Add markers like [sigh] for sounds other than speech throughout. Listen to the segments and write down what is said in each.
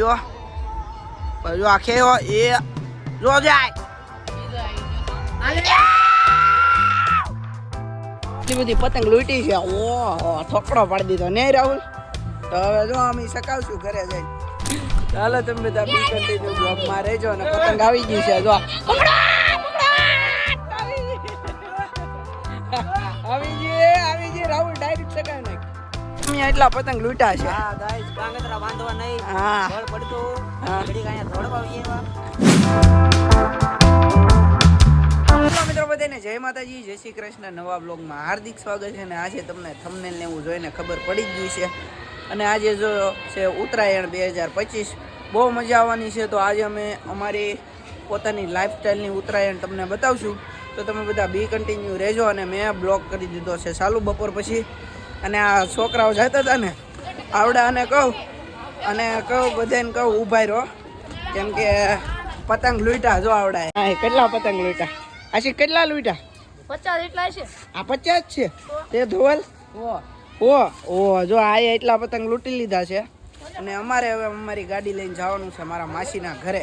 જો બધી પતંગ લૂંટી છે ઓહો થોકડો પાડી દીધો નહીં રાહુલ હવે જો અમે સકાવશું ઘરે જઈ ચાલો તમે બધા બી કન્ટિન્યુ બ્લોગમાં રહેજો પતંગ આવી ગઈ છે જો આવી ગઈ આવી ગઈ અમે એટલા પતંગ લૂંટા છે. હા ગાઈસ કાંગતરા બાંધવા નહીં. હા. બળ પડતું. હા. ઘડીક અહીંયા એવા. મિત્રો બધાને જય માતાજી જય શ્રી કૃષ્ણ. નવા બ્લોગમાં હાર્દિક સ્વાગત છે અને આજે તમને થંબનેલ ને એવું જોઈને ખબર પડી જ ગઈ છે. અને આજે જો છે ઉત્તરાયણ બે હજાર પચીસ. બહુ મજા આવવાની છે. તો આજે અમે અમારી પોતાની લાઈફસ્ટાઈલની ઉત્તરાયણ તમને બતાવશું. તો તમે બધા બી કન્ટિન્યુ રહેજો અને મેં બ્લોગ કરી દીધો છે. ચાલુ બપોર પછી. અને આ છોકરાઓ જતા હતા ને આવડા અને કહું અને કહું બધાને કહું ઊભા રહો. કેમ કે પતંગ લૂંટા જો આવડાય હા કેટલા પતંગ લૂંટા આશી કેટલા લૂંટા પચાસ એટલા છે. આ પચાસ છે? તે ધોવલ? ઓ ઓ જો આ એટલા પતંગ લૂંટી લીધા છે. અને અમારે હવે અમારી ગાડી લઈને જવાનું છે મારા માસીના ઘરે.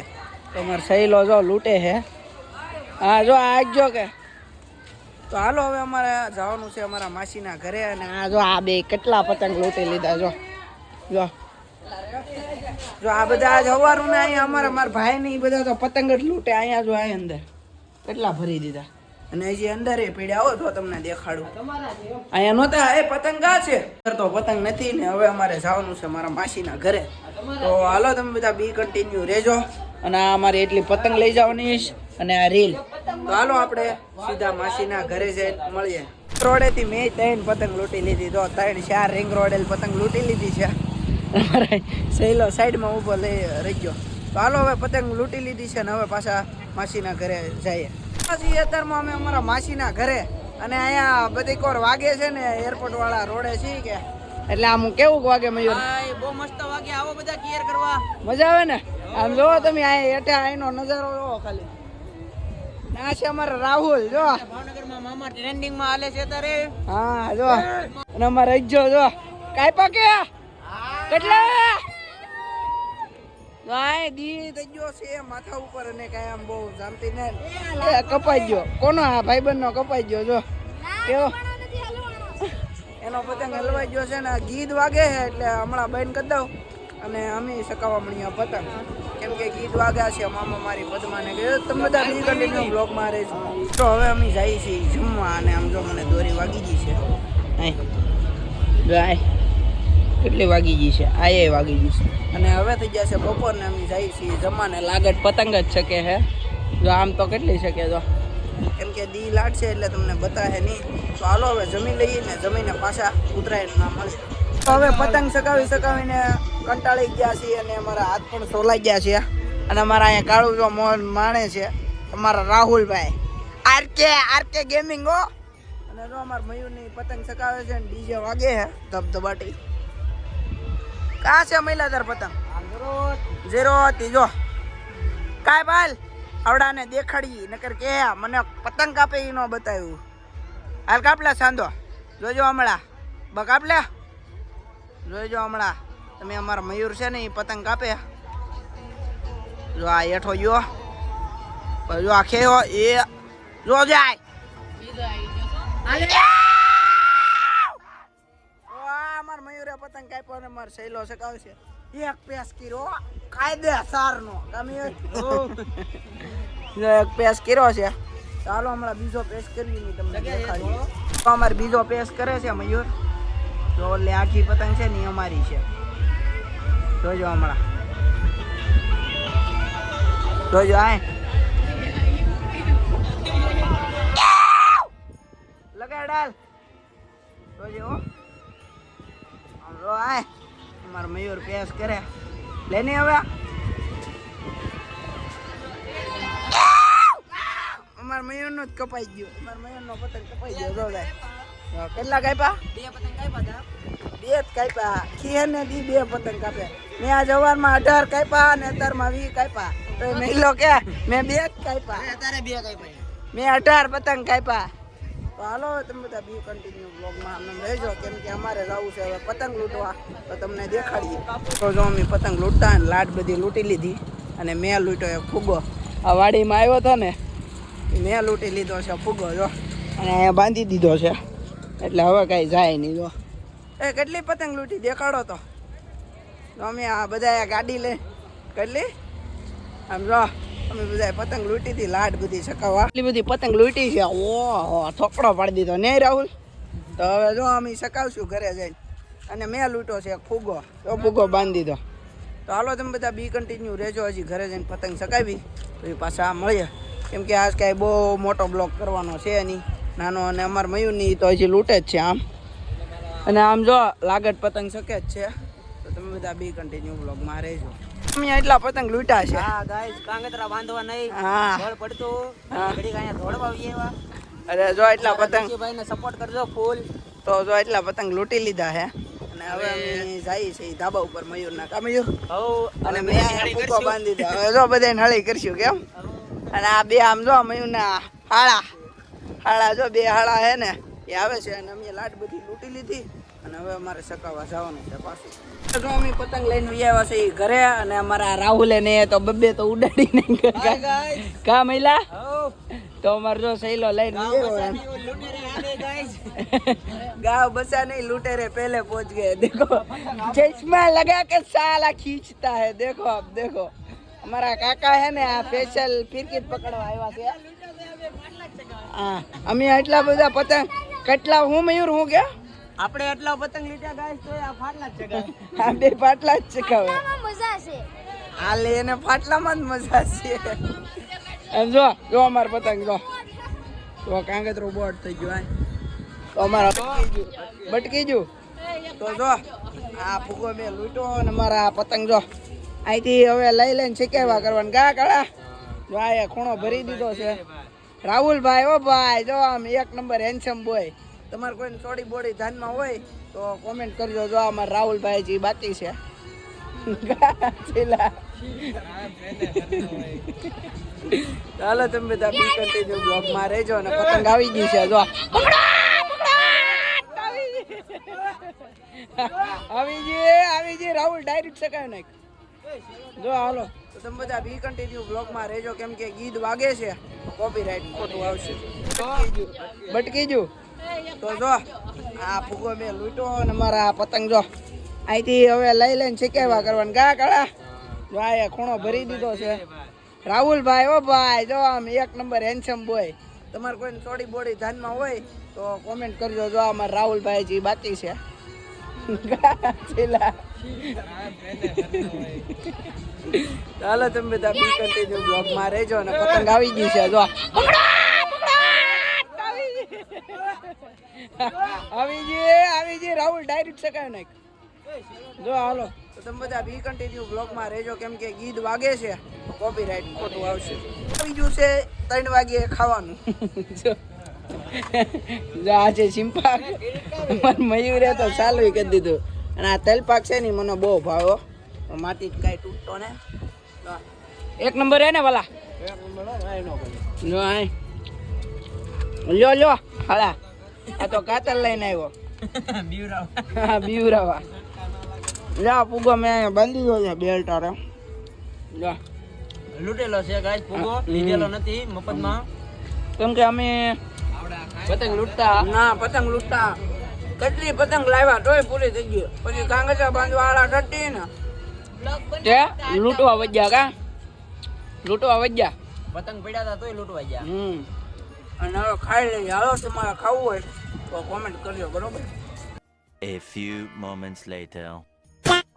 તો અમારે સહેલો જો લૂંટે છે. હા જો આ જો કે તો હાલો હવે અમારે જવાનું છે અમારા માસીના ઘરે અને આ જો આ બે કેટલા પતંગ લૂંટી લીધા, જો. જો. જો આ બધા આજ હવારું ને અહીંયા અમારા મારા ભાઈ ને બધા તો પતંગ જ લૂંટે, અહીંયા જો આ અંદર. કેટલા ભરી દીધા. અને હજી અંદર એ પીડ્યા હો તો તમને દેખાડું. અહીંયા નહોતા, એ પતંગ ગા છે. તો પતંગ નથી ને હવે અમારે જવાનું છે મારા માસીના ઘરે. તો હાલો તમે બધા બી કન્ટિન્યુ રહેજો. અને આ અમારે એટલી પતંગ લઈ જવાની છે. અને આ રીલ. તો હાલો આપણે સીધા માસીના ઘરે જઈને મળીએ. રોડેથી મેં ત્રણ પતંગ લૂંટી લીધી. તો ત્રણ ચાર રિંગ રોડેલ પતંગ લૂંટી લીધી છે. સહેલો સાઈડમાં ઊભો લઈ રહી ગયો. તો હાલો હવે પતંગ લૂંટી લીધી છે ને હવે પાછા માસીના ઘરે જઈએ. પછી અત્યારમાં અમે અમારા માસીના ઘરે અને અહીંયા બધી કોર વાગે છે ને એરપોર્ટ વાળા રોડે છે કે. એટલે આમ કેવું વાગે મયુર? બહુ મસ્ત વાગે. આવો બધા કેર કરવા. મજા આવે ને? આમ જોવો તમે અહીંયા હેઠે અહીંનો નજારો જોવો ખાલી. ને આ છે અમારા રાહુલ જો. ભાવનગરમાં મામા ટ્રેન્ડિંગમાં હાલે છે તારે. હા જો. અને અમારે રજો જો. કાઈ પાકે? કેટલા? આય દી થઈ ગયો છે માથા ઉપર અને કાંઈ આમ બહુ જામતી ને. કપાઈ ગયો. કોનો આ નો કપાઈ ગયો જો? કેવો? એનો પતંગ હલવાઈ ગયો છે ને ગીત વાગે છે એટલે હમણાં બંધ કરી દઉં. અને અમે સકાવા મળીએ પતંગ. કેમ કે ગીત વાગ્યા છે મામા મારી પદ્માને કે તમે બધા બીજી કન્ટિન્યુ બ્લોગમાં રહેજો. તો હવે અમે જઈએ છીએ જમવા અને આમ જો મને દોરી વાગી ગઈ છે. ગાય આય કેટલી વાગી ગઈ છે? આ એ વાગી ગઈ છે. અને હવે થઈ જશે બપોરને અમે જઈએ છીએ જમવાને. લાગત પતંગ જ શકે હે? જો આમ તો કેટલી શકે જો. કેમ કે દી લાટશે એટલે તમને બતાવે નહીં. તો હાલો હવે જમી લઈએ ને જમીને પાછા ઉત્તરાયણમાં મળે તો હવે પતંગ સકાવી સકાવીને કંટાળી ગયા છીએ અને અમારા હાથ પણ સોલાઈ ગયા છે. અને અમારા અહીંયા કાળું જો મોહન માણે છે. અમારા રાહુલભાઈ. આરકે આરકે ગેમિંગ હો. અને જો અમારા મયુરની પતંગ સકાવે છે ને ડીજે વાગે છે, ધબધબાટી. કા છે મહિલાદાર પતંગ? ઝીરો હતી, જો. કાય બાલ, આવડાને દેખાડી, નકર કે મને પતંગ કાપે એ ન બતાવ્યું. હાલ કાપલા સાંધો. જોજો હમણાં. બ કાપલે જોજો હમણાં. તમે અમારા મયુર છે ને એ પતંગ કાપે. જો આ હેઠો જો જો આ ખેયો એ જો જાય. અમાર મયુરે પતંગ કાપ્યો ને માર સહેલો સકાવશે એક પેસ કીરો કાયદે સારનો. તમે એક પેસ કર્યો છે. ચાલો હમણાં બીજો પેસ કરી તમને દેખાડીએ. તો અમારે બીજો પેસ કરે છે મયુર. તો એટલે આખી પતંગ છે ને અમારી છે. જોજો હમણાં જોજો આય લગાડાલ જોજો હો. આમ રો આય અમારો મયુર પેસ કરે. લેની હવે. અમાર મયુર જ કપાઈ ગયો. અમાર મયુર પતંગ કપાઈ ગયો કેટલા કાપ્યા? બે પતંગ કાપ્યા હતા. બે જ કાપ્યા. ખીએ ને દી બે પતંગ કાપ્યા. મેં આ જવારમાં અઢાર કાપ્યા અને અત્યારમાં વી કાપ્યા. તો મહિલો કે મેં બે જ કાપ્યા. અત્યારે બે કાપ્યા. મેં અઢાર પતંગ કાપ્યા. તો હાલો તમે બધા બી કન્ટિન્યુ બ્લોગમાં અમને રહેજો કેમ કે અમારે જવું છે. હવે પતંગ લૂંટવા. તો તમને દેખાડીએ. તો જો અમે પતંગ લૂંટતા અને લાટ બધી લૂંટી લીધી. અને મેં લૂંટ્યો એક ફુગ્ગો. આ વાડીમાં આવ્યો હતો ને મેં લૂંટી લીધો છે ફુગ્ગો જો. અને અહીંયા બાંધી દીધો છે. એટલે હવે કાંઈ જાય નહીં જો. એ કેટલી પતંગ લૂંટી? દેખાડો તો. અમે આ બધા ગાડી લે કેટલી? આમ જો, અમે બધા પતંગ લૂંટી હતી લાટ બધી સકાવા એટલી બધી પતંગ લૂંટી છે. ઓહો થોકડો પાડી દીધો. નહીં રાહુલ? તો હવે જો અમે સકાવશું ઘરે જઈને. અને મેં લૂંટો છે ફુગ્ગો. તો ફુગ્ગો બાંધી દીધો. તો હાલો તમે બધા બી કન્ટિન્યુ રહેજો. હજી ઘરે જઈને પતંગ સકાવી એ પાછા મળીએ. કેમ કે આજ કાંઈ બહુ મોટો બ્લોક કરવાનો છે નહીં. નાનો અને અમારા મયુરની તો હજી લૂંટે જ છે આમ. અને આમ જો લાગત પતંગ શકે જ છે. તો તમે બધા બી કન્ટિન્યુ બ્લોગમાં રહેજો. અમે એટલા પતંગ લૂંટા છે. હા ગાઈસ કાંગતરા બાંધવા નહીં. હા. બળ પડતું. ઘડી કાયા આવીએ એવા. અરે જો એટલા પતંગ ભાઈ ને સપોર્ટ કરજો ફૂલ તો જો એટલા પતંગ લૂંટી લીધા હે. અને હવે અમે જઈએ છીએ ધાબા ઉપર મયુરના કા મયુર અને મેં ફૂકો બાંધી દીધા. હવે જો બધા નળી કરશું કેમ અને આ બે આમ જો મયુરના હાળા. હાળા જો બે હાળા હે ને. એ આવે છે અને અમે લાડ બધી લૂંટી લીધી અને હવે અમારે સકાવા જવાનું છે પાછું. પતંગ લઈને ઘરે અને અમારા રાહુલે ને તો બબ્બે તો ઉડાડીને કા મહિલા? તો અમારે જો સહેલો લઈને ગાવ બસા નહીં લૂટેરે પહેલે પહોંચ ગયા. દેખો ચશ્મા લગા કે સાલા ખીચતા હે. દેખો આપ દેખો. અમારા કાકા હે ને આ ફેશિયલ ક્રિકેટ પકડવા આવ્યા છે. હા અમે એટલા બધા પતંગ કેટલા હું મયુર હું ગયા આપણે એટલા પતંગ લીધા ગાઈસ તો આ ફાટલા જ ચગાવે [laughs] આ બે પાટલા જ ચગાવે મજા છે. આ લે એને પાટલામાં જ મજા છે. એમ જો જો અમાર પતંગ જો. તો કાંગતરો બોર્ડ થઈ ગયો આ તો અમારા બટકી ગયું. તો જો આ ફૂગો મેં લૂંટો અને મારા આ પતંગ જો. અહીંથી હવે લઈ લઈને શીખેવા કરવાનું. ગા કાળા. જો આ ખૂણો ભરી દીધો છે. રાહુલભાઈ, ઓ ભાઈ, જો આમ એક નંબર હેન્ડસમ બોય તમારે કોઈને થોડી બોડી ધ્યાનમાં હોય તો કોમેન્ટ કરજો, જો અમારા રાહુલભાઈ જે બાકી છે. ચાલો તમે બધા બી કન્ટિન્યુ બ્લોગમાં રહેજો અને પતંગ આવી ગઈ છે, જો. આવી ગઈ. આવી ગઈ રાહુલ ડાયરેક્ટ શકાય નાખ જો, હાલો. તો તમે બધા બી કન્ટિન્યુ બ્લોગમાં રહેજો, કેમ કે ગીત વાગે છે. કોપીરાઇટ ખોટું આવશે. બટકી જો તો જો, આ ફૂગો મેં લૂંટો અને મારા પતંગ જો. અહીંથી હવે લઈ લઈને શીખેવા કરવાનું. ગા કાળા જો, આ ખૂણો ભરી દીધો છે. રાહુલભાઈ, ઓ ભાઈ, જો, આમ એક નંબર હેન્ડસમ બોય તમારે કોઈને થોડી બોડી ધ્યાનમાં હોય, તો કોમેન્ટ કરજો. જો અમારા રાહુલભાઈ જે બાકી છે. [laughs] છેલ્લા ચાલો તમે બધા બી કન્ટિન્યુ બ્લોગમાં રહેજો અને પતંગ આવી ગઈ છે, જો. આવી ગઈ આવી ગઈ, રાહુલ ડાયરેક્ટ શકાય નાખ જો, હાલો. તો તમે બધા બી કન્ટિન્યુ બ્લોગમાં રહેજો, કેમ કે ગીત વાગે છે. કોપીરાઇટ ખોટું આવશે. આવી ગયું છે, ત્રણ વાગે ખાવાનું. જો. જો આ છે સિમ્પા મયુરે તો ચાલુ કરી દીધું. અને આ તેલ પાક છે ને મને બહુ ભાવો પણ માટી કાંઈ તૂટતો ને. એક નંબર હે ને વાલા. લ્યો લ્યો. હાલા. આ તો કાતર લઈને આવ્યો. બીવરાવ. બીવરાવા. લ્યો પૂગો મેં બાંધી ગયો છે બેલ્ટ અરે લ્યો. લૂંટેલો છે ગાય પૂગો. લીધેલો નથી મફતમાં. કેમ કે અમે પતંગ લૂંટતા. ના પતંગ લૂંટતા. કેટલી પતંગ લાવ્યા તોય પૂરી થઈ ગઈ. પછી કાંગચા બાંધવા વાળા ટટ્ટી ને. તે લૂંટવા વજ્યા કા? લૂંટવા વજ્યા? પતંગ પડ્યા હતા તોય લૂંટવા ગયા હમ. અને હવે ખાઈ લઈએ. હાલો તમારે ખાવું હોય તો કોમેન્ટ કરજો બરોબર? A few moments later.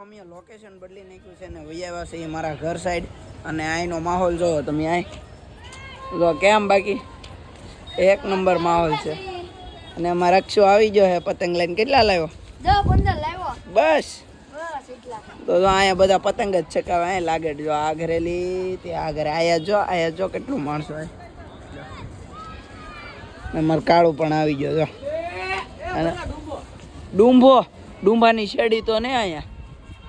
અમે લોકેશન બદલી નાખ્યું છે ને વૈયાવા છે એ મારા ઘર સાઈડ અને અહીંનો માહોલ જોવો તમે અહીં જો કેમ બાકી? એક નંબર માહોલ છે. અને અમારા રક્ષો આવી ગયો છે પતંગ લઈને. કેટલા લાવ્યો? બસ. તો અહીંયા બધા પતંગ જ છકાવે. અહીં લાગે જો આ ઘરેલી તે આ ઘરે આયા જો આયા જો કેટલું માણસો હોય. ને મારું કાળું પણ આવી ગયો જો. અને ડુંભો. ડુંભાની શેડી તો નહીં અહીંયા.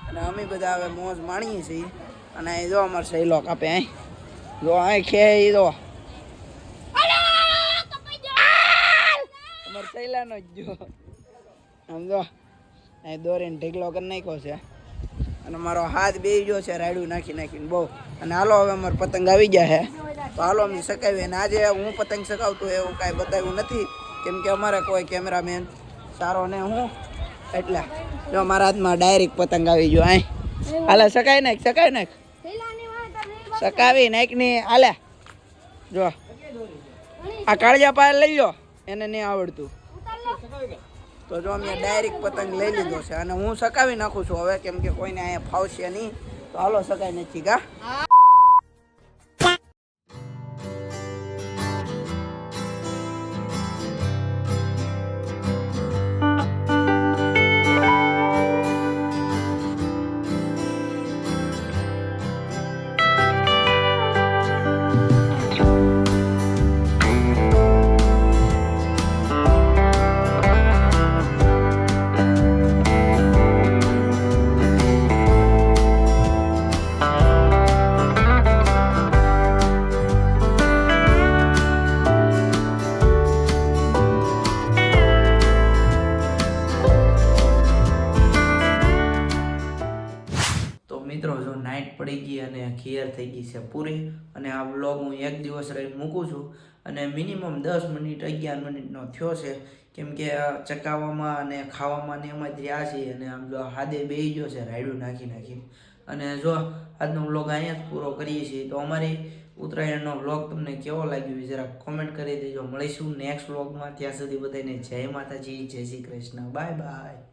અને અમે બધા હવે મોજ માણીએ છીએ. અને અહીં જો અમારે સહેલો કાપે અહીં. જો અહીં ખે એ જો આનો જ જો. સમજો અહીં દોરીને ઢીકલો કરી નાખ્યો છે. અને મારો હાથ બે ગયો છે, રાયડું નાખી નાખીને બહુ. અને હાલો હવે અમારે પતંગ આવી ગયા છે. તો હાલો અમે સકાવીએ અને આજે હું પતંગ સકાવતો એવું કાંઈ બતાવ્યું નથી. કેમ કે અમારે કોઈ કેમેરામેન સારો ને હું. એટલે જો મારા હાથમાં ડાયરેક્ટ પતંગ આવી ગયો. અહીં. હાલે સકાઈ નાખ, શકાય નાખ. સકાવી નાખ ને, હાલે. જો. આ કાળજા પાસે લઈ લો. એને નહીં આવડતું. તો જો અમે ડાયરેક્ટ પતંગ લઈ લીધો છે અને હું સકાવી નાખું છું હવે કેમ કે કોઈને અહીંયા ફાવશે નહીં. તો હાલો, સકાઈ નથી કા? મિત્રો, જો નાઇટ પડી ગઈ અને ખીયર થઈ ગઈ છે પૂરી, અને આ બ્લોગ હું એક દિવસ રહીને મૂકું છું, અને મિનિમમ દસ મિનિટ, અગિયાર મિનિટનો થયો છે, કેમ કે ચકાવવામાં અને ખાવામાં ને એમાં જ રહ્યા છીએ, અને આમ જો હાદે બેહી ગયો છે, રાયડું નાખી નાખી અને જો આજનો બ્લોગ અહીંયા જ પૂરો કરીએ છીએ, તો અમારી ઉત્તરાયણનો બ્લોગ તમને કેવો લાગ્યો જરા કોમેન્ટ કરી દેજો. મળીશું નેક્સ્ટ બ્લોગમાં ત્યાં સુધી બધાને જય માતાજી, જય શ્રી કૃષ્ણ. Bye bye